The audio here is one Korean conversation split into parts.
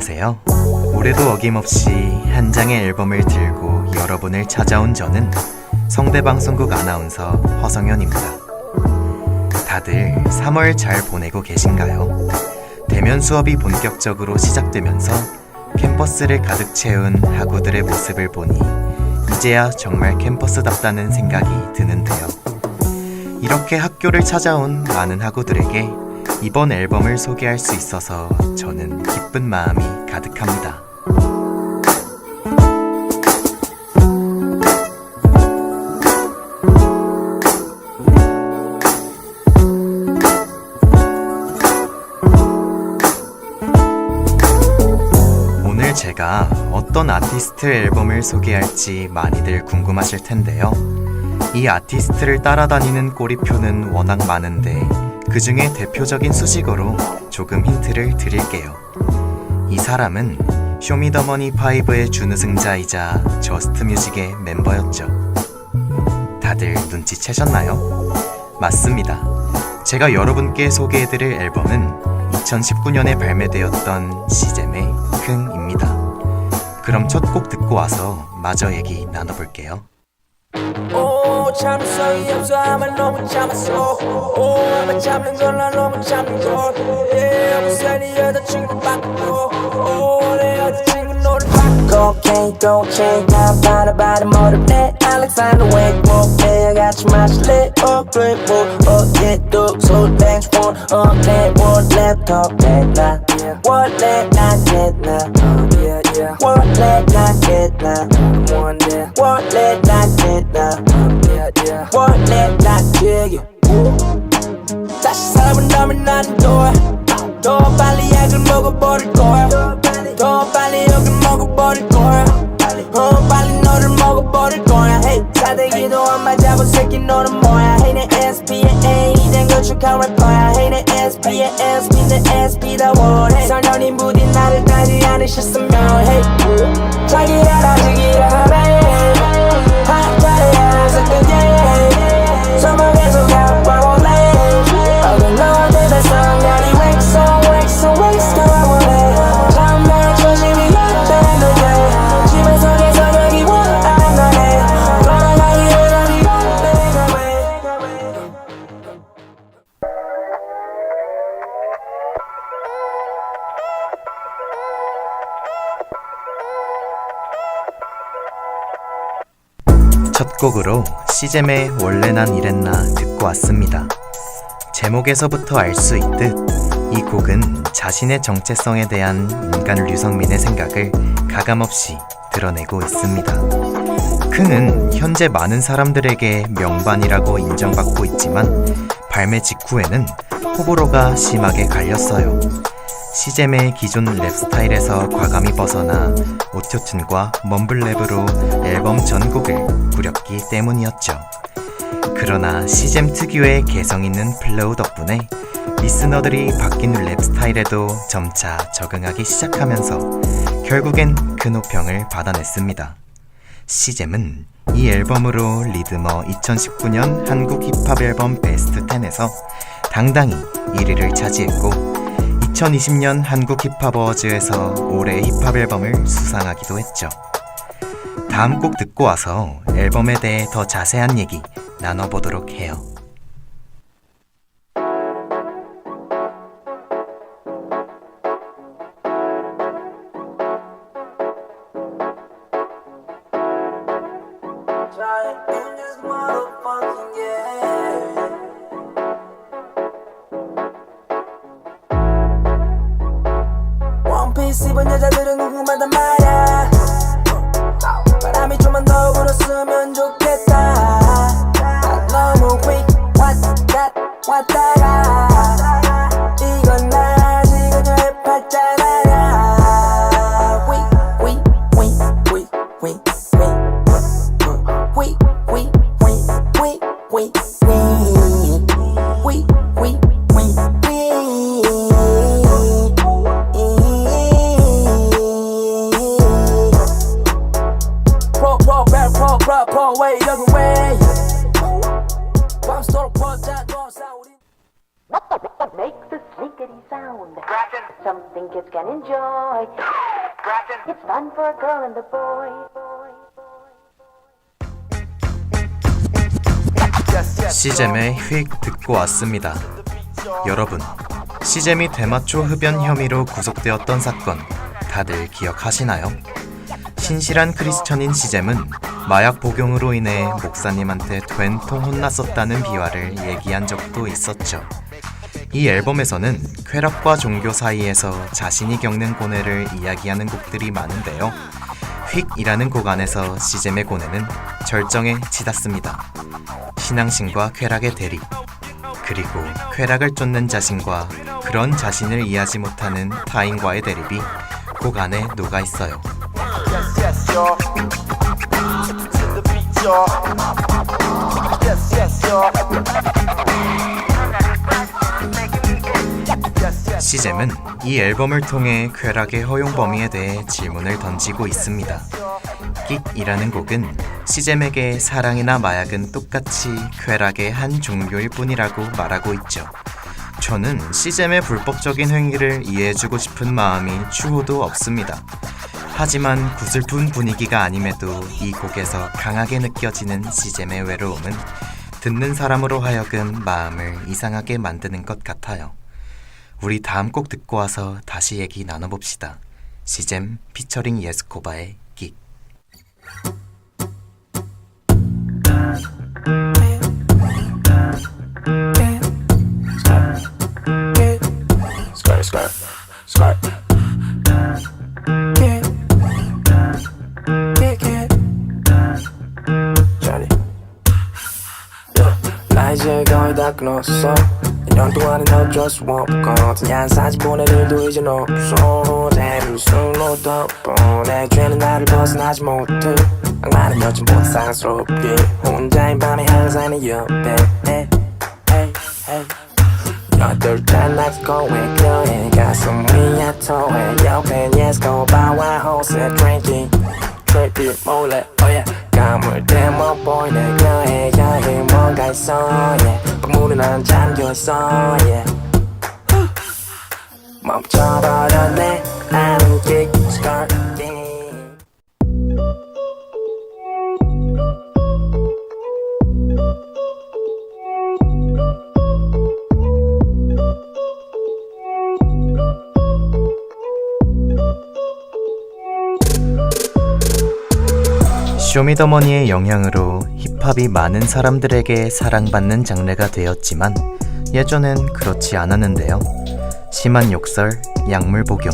안녕하세요. 올해도 어김없이 한 장의 앨범을 들고 여러분을 찾아온 저는 성대방송국 아나운서 허성현입니다. 다들 3월 잘 보내고 계신가요? 대면 수업이 본격적으로 시작되면서 캠퍼스를 가득 채운 학우들의 모습을 보니 이제야 정말 캠퍼스답다는 생각이 드는데요. 이렇게 학교를 찾아온 많은 학우들에게 이번 앨범을 소개할 수 있어서 저는 기쁜 마음이 가득합니다. 오늘 제가 어떤 아티스트 앨범을 소개할지 많이들 궁금하실 텐데요. 이 아티스트를 따라다니는 꼬리표는 워낙 많은데 그 중에 대표적인 수식어로 조금 힌트를 드릴게요. 이 사람은 쇼미더머니 5의 준우승자이자 저스트 뮤직의 멤버였죠. 다들 눈치채셨나요? 맞습니다. 제가 여러분께 소개해드릴 앨범은 2019년에 발매되었던 시잼의 흥입니다. 그럼 첫 곡 듣고 와서 마저 얘기 나눠볼게요. 오 참을성이 없어 아마 너무 참았어 오 아마 참는 걸나 너무 참는 걸 yeah, 무슨 여자친구 바꿔 너를 Can't can't don't change. Now bada bada net Alexander Wake won't I got you much lit Oh play book get dope So thanks for Oh um, play one laptop That night What let not get now. Oh What let not get now. Um, one What let not get now. Oh What let not get you. 다시 사람은 남을 나는 또해 gracious. 첫 곡으로 시잼의 원래 난 이랬나 듣고 왔습니다. 제목에서부터 알 수 있듯 이 곡은 자신의 정체성에 대한 인간 류성민의 생각을 가감없이 드러내고 있습니다. 크는 현재 많은 사람들에게 명반이라고 인정받고 있지만 발매 직후에는 호불호가 심하게 갈렸어요. 시잼의 기존 랩 스타일에서 과감히 벗어나 오토튠과 멈블랩으로 앨범 전곡을 꾸렸기 때문이었죠. 그러나 시잼 특유의 개성 있는 플로우 덕분에 리스너들이 바뀐 랩 스타일에도 점차 적응하기 시작하면서 결국엔 큰 호평을 받아냈습니다. 시잼은 이 앨범으로 리드머 2019년 한국 힙합 앨범 베스트 10에서 당당히 1위를 차지했고 2020년 한국 힙합 어워즈에서 올해 힙합 앨범을 수상하기도 했죠. 다음 곡 듣고 와서 앨범에 대해 더 자세한 얘기 나눠보도록 해요. Fun for a girl and a boy. 시잼의 휙 듣고 왔습니다. 여러분, 시잼이 대마초 흡연 혐의로 구속되었던 사건 다들 기억하시나요? 신실한 크리스천인 시잼은 마약 복용으로 인해 목사님한테 된통 혼났었다는 비화를 얘기한 적도 있었죠. 이 앨범에서는 쾌락과 종교 사이에서 자신이 겪는 고뇌를 이야기하는 곡들이 많은데요. 휙이라는 곡 안에서 시잼의 고뇌는 절정에 치닫습니다. 신앙심과 쾌락의 대립, 그리고 쾌락을 쫓는 자신과 그런 자신을 이해하지 못하는 타인과의 대립이 곡 안에 녹아 있어요. 시잼은 이 앨범을 통해 쾌락의 허용 범위에 대해 질문을 던지고 있습니다. 끽이라는 곡은 시잼에게 사랑이나 마약은 똑같이 쾌락의 한 종류일 뿐이라고 말하고 있죠. 저는 시잼의 불법적인 행위를 이해해주고 싶은 마음이 추호도 없습니다. 하지만 구슬픈 분위기가 아님에도 이 곡에서 강하게 느껴지는 시잼의 외로움은 듣는 사람으로 하여금 마음을 이상하게 만드는 것 같아요. 우리 다음 곡 듣고 와서 다시 얘기 나눠봅시다. 시잼 피처링 예스코바의. Johnny. 나 이제 거의 다 끊었어. 1년 동안은 어쩔 수 없고 그냥 사진 보낼 일도 이젠 없어 대를 술로 덮어 내 죄는 나를 벗어나지 못해 악마는 여친보다 사랑스럽게 혼자인 밤에 항상 내 옆에 Hey, hey, hey. 여덟 잔 낮고 왜 그래 가슴 위에 토해 옆에 예스코바와 호세 drinking 트래픽 몰래 oh yeah 감을 대모 보이네. 그래 여기 뭔가 있어 yeah. 박문은 안 잠겨 있어 yeah. 멈춰버렸네. 나는 kick starting 쇼미더머니의 영향으로 힙합이 많은 사람들에게 사랑받는 장르가 되었지만 예전엔 그렇지 않았는데요. 심한 욕설, 약물 복용,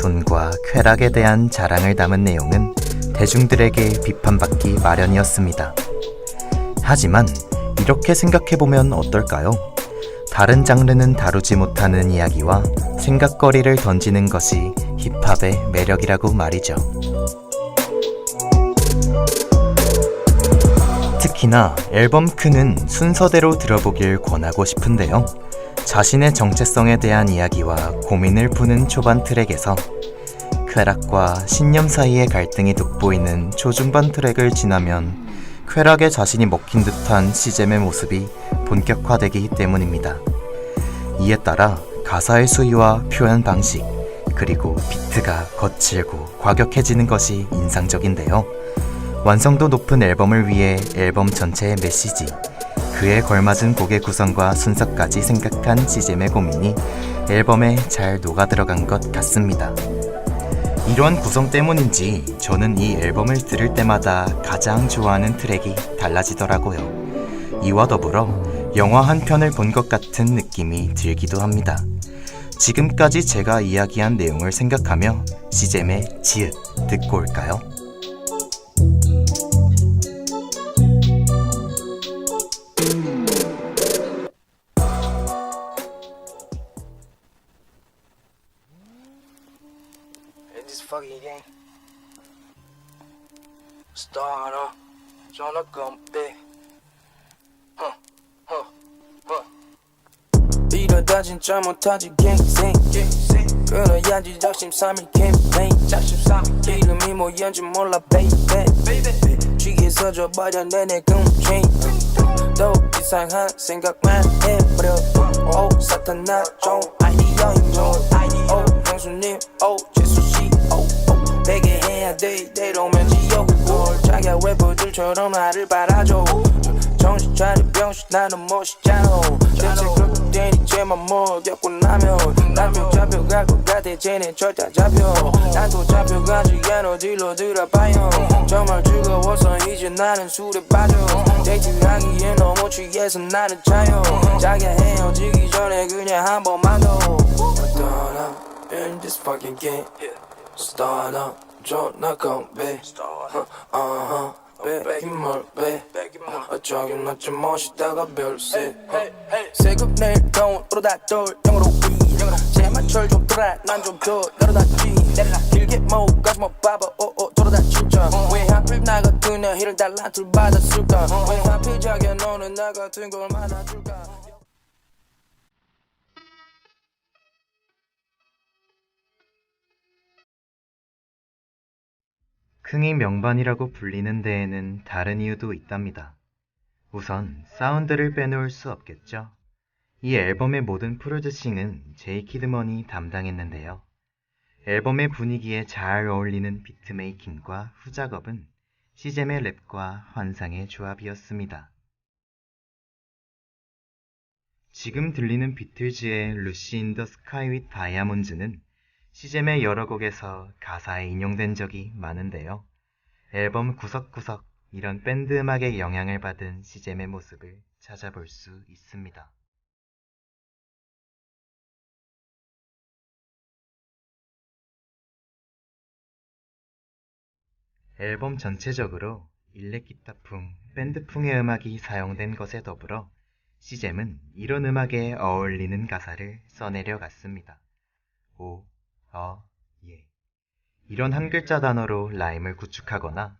돈과 쾌락에 대한 자랑을 담은 내용은 대중들에게 비판받기 마련이었습니다. 하지만 이렇게 생각해보면 어떨까요? 다른 장르는 다루지 못하는 이야기와 생각거리를 던지는 것이 힙합의 매력이라고 말이죠. 특히나 앨범 크는 순서대로 들어보길 권하고 싶은데요. 자신의 정체성에 대한 이야기와 고민을 푸는 초반 트랙에서 쾌락과 신념 사이의 갈등이 돋보이는 초중반 트랙을 지나면 쾌락에 자신이 먹힌 듯한 시잼의 모습이 본격화되기 때문입니다. 이에 따라 가사의 수위와 표현 방식, 그리고 비트가 거칠고 과격해지는 것이 인상적인데요. 완성도 높은 앨범을 위해 앨범 전체의 메시지, 그에 걸맞은 곡의 구성과 순서까지 생각한 시잼의 고민이 앨범에 잘 녹아 들어간 것 같습니다. 이런 구성 때문인지 저는 이 앨범을 들을 때마다 가장 좋아하는 트랙이 달라지더라고요. 이와 더불어 영화 한 편을 본 것 같은 느낌이 들기도 합니다. 지금까지 제가 이야기한 내용을 생각하며 시잼의 지읒 듣고 올까요? Start off, tryna come back. Huh, huh, huh. 이러다 진짜 못하지 갱생 끊어야지 작심삼일 캠페인 이름이 뭐였지 몰라 베이베 취해서 줘버려 내내 금체인 또 이상한 생각만 해버려 오 사탄아 좀 아이디어인 줄 CEO 최수시 오 되게 해야 돼 때로면 자기야 래퍼들처럼 나를 바라줘. 정신 차려 병신 나는 멋있잖아. 대체 되니 쟤만 먹였고 나면 난또 잡혀갈 것 같아 쟤네 절대 잡혀. 난또 잡혀가지 않아 딜러 들어봐요. 정말 즐거워서 이제 나는 술에 빠져. 데이트하기에 너무 취해서 나는 차요. 자기야 헤어지기 전에 그냥 한 번만 더. Start up in this fucking game. Start up 존나 건배. 어허 빼기 뭘빼 어쩌긴 너좀 멋있다가 별세. 세급 내일 돈으로 다 돌. 영어로 위 제맛철 좀 돌아 난좀더 열어놨지. 내가 길게 모가지 뭐 봐봐. 오오 돌아다 진짜 왜 하필 나 같은 애를 달란트를 받았을까? 왜 하필 자기야? 너는 나 같은 걸 만나줄까 흥이 명반이라고 불리는 데에는 다른 이유도 있답니다. 우선 사운드를 빼놓을 수 없겠죠. 이 앨범의 모든 프로듀싱은 제이 키드먼이 담당했는데요. 앨범의 분위기에 잘 어울리는 비트 메이킹과 후작업은 시잼의 랩과 환상의 조합이었습니다. 지금 들리는 비틀즈의 루시 인 더 스카이 윗 다이아몬드는 시잼의 여러 곡에서 가사에 인용된 적이 많은데요. 앨범 구석구석 이런 밴드 음악의 영향을 받은 시잼의 모습을 찾아볼 수 있습니다. 앨범 전체적으로 일렉 기타풍, 밴드풍의 음악이 사용된 것에 더불어 시잼은 이런 음악에 어울리는 가사를 써내려 갔습니다. 오, 어, 예. 이런 한 글자 단어로 라임을 구축하거나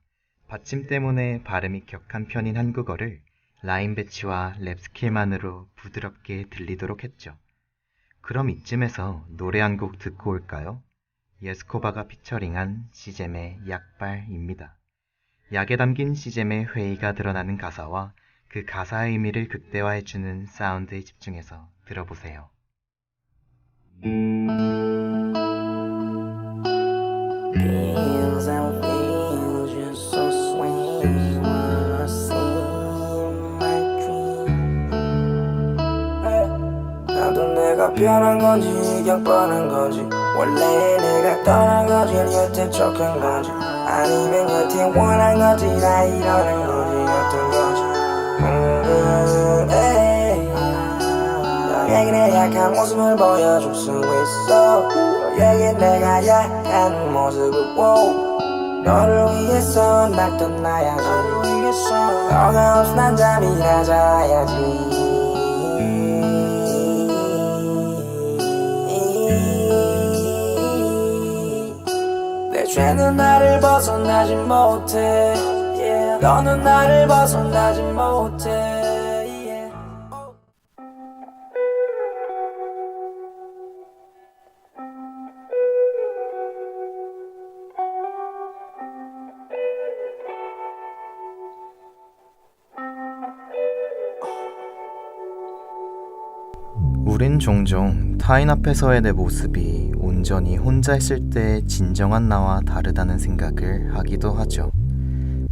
받침 때문에 발음이 격한 편인 한국어를 라임 배치와 랩 스킬만으로 부드럽게 들리도록 했죠. 그럼 이쯤에서 노래 한 곡 듣고 올까요? 예스코바가 피처링한 시잼의 약발입니다. 약에 담긴 시잼의 회의가 드러나는 가사와 그 가사의 의미를 극대화해주는 사운드에 집중해서 들어보세요. 내가 변한 건지 그냥 뻔한 건지 원래 내가 떠난 건지 여태 척한 건지 아니면 여태 원한 건지 다 이러는 건지 어떤 건지. 음, 에이. 너에게 내 약한 모습을 보여줄 수 있어 너에게 내가 약한 모습을 wow. 너를 위해서 날 떠나야지 너가 없어 난 잠이나 자야지. 내 죄는 나를 벗어나지 못해. 너는 나를 벗어나지 못해 종종 타인 앞에서의 내 모습이 온전히 혼자 있을 때의 진정한 나와 다르다는 생각을 하기도 하죠.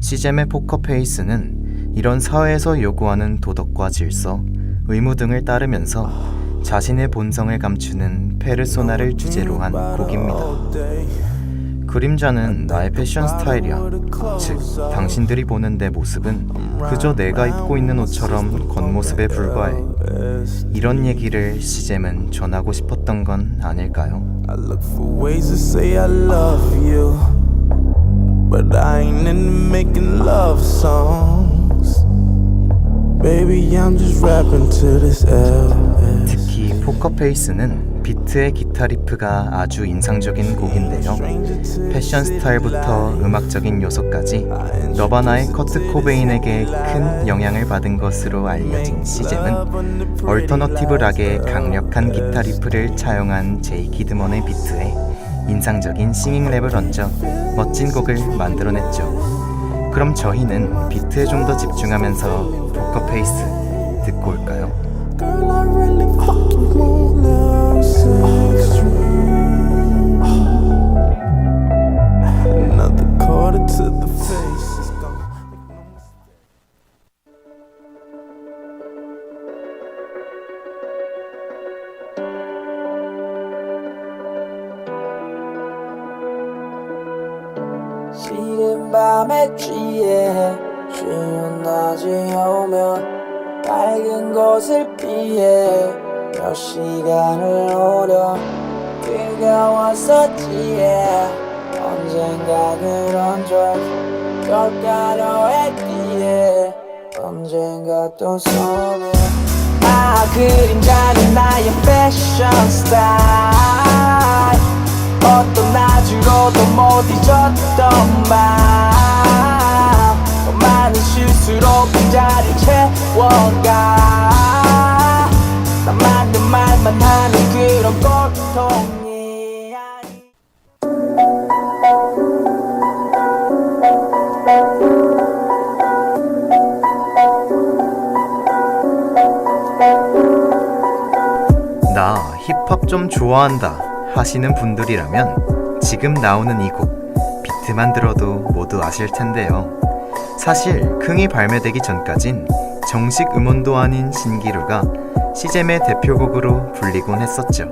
시잼의 포커페이스는 이런 사회에서 요구하는 도덕과 질서, 의무 등을 따르면서 자신의 본성을 감추는 페르소나를 주제로 한 곡입니다. 그림자는 나의 패션 스타일이야. 즉, 당신들이 보는 내 모습은 그저 내가 입고 있는 옷처럼 겉모습에 불과해. 이런 얘기를 시잼은 전하고 싶었던 건 아닐까요? I look for ways to say I love you, but I ain't into making love songs. Baby, I'm just rapping to this LS. 특히 포커페이스는 비트의 기타 리프가 아주 인상적인 곡인데요. 패션 스타일부터 음악적인 요소까지 너바나의 커트 코베인에게 큰 영향을 받은 것으로 알려진 시잼은 얼터너티브 락의 강력한 기타 리프를 차용한 제이 키드먼의 비트에 인상적인 싱잉 랩을 얹어 멋진 곡을 만들어냈죠. 그럼 저희는 비트에 좀 더 집중하면서 포커페이스 듣고 올까요? 지금 밤에 취해. 추운 낮이 오면 밝은 곳을 피해. 몇 시간을 오려 그가 왔었지에 언젠가 그런 적 결가로의 뒤에 언젠가 또 서면 아 그림자는 나의 패션 스타일. 어떤 나주로도 못 잊었던 밤더 많은 실수로 채워가 나 맞는 말 만 하는 그런 고통이 나 힙합 좀 좋아한다 하시는 분들이라면 지금 나오는 이 곡 비트만 들어도 모두 아실 텐데요. 사실 흥이 발매되기 전까진 정식 음원도 아닌 신기루가 시잼의 대표곡으로 불리곤 했었죠.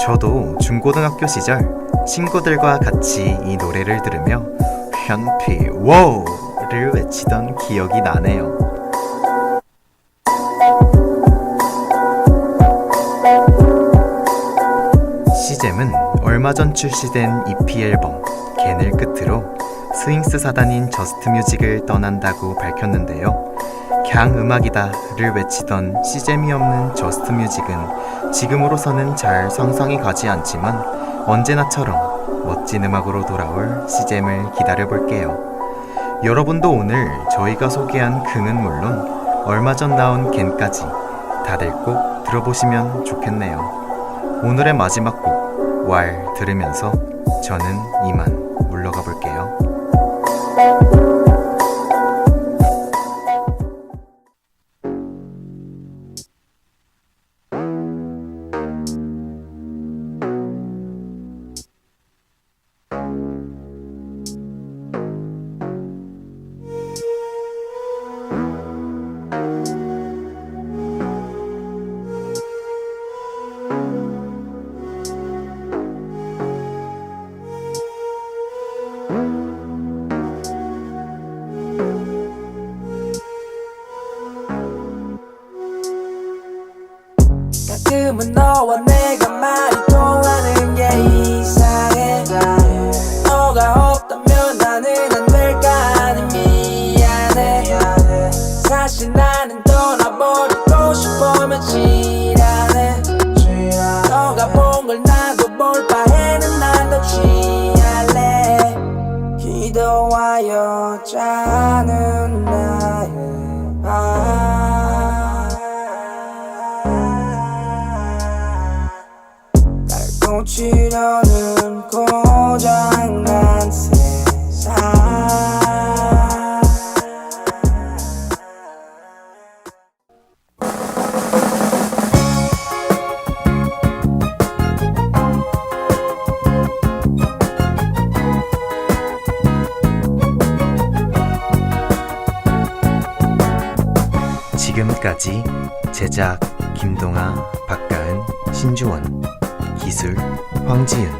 저도 중고등학교 시절 친구들과 같이 이 노래를 들으며 현피 워우를 외치던 기억이 나네요. 시잼은 얼마 전 출시된 EP 앨범 겐을 끝으로 스윙스 사단인 저스트 뮤직을 떠난다고 밝혔는데요. 갱 음악이다를 외치던 시잼이 없는 저스트 뮤직은 지금으로서는 잘 상상이 가지 않지만 언제나처럼 멋진 음악으로 돌아올 시잼을 기다려볼게요. 여러분도 오늘 저희가 소개한 긍은 물론 얼마 전 나온 겐까지 다들 꼭 들어보시면 좋겠네요. 오늘의 마지막 곡 왈 들으면서 저는 이만 물러가 볼게요. 가끔은 너와 내가 말이 통하는 게 이상해. 너가 없다면 나는 안 될까 하니 미안해. 사실 나는 떠나버리고 싶어 며칠안해. 너가 본 걸 나도 볼 바에는 난더 취할래. 기도하여 자는 고치려는 고장난 지금까지 제작 김동아, 박가은, 신주원, 기술 황지윤,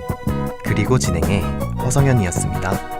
그리고 진행의 허성현이었습니다.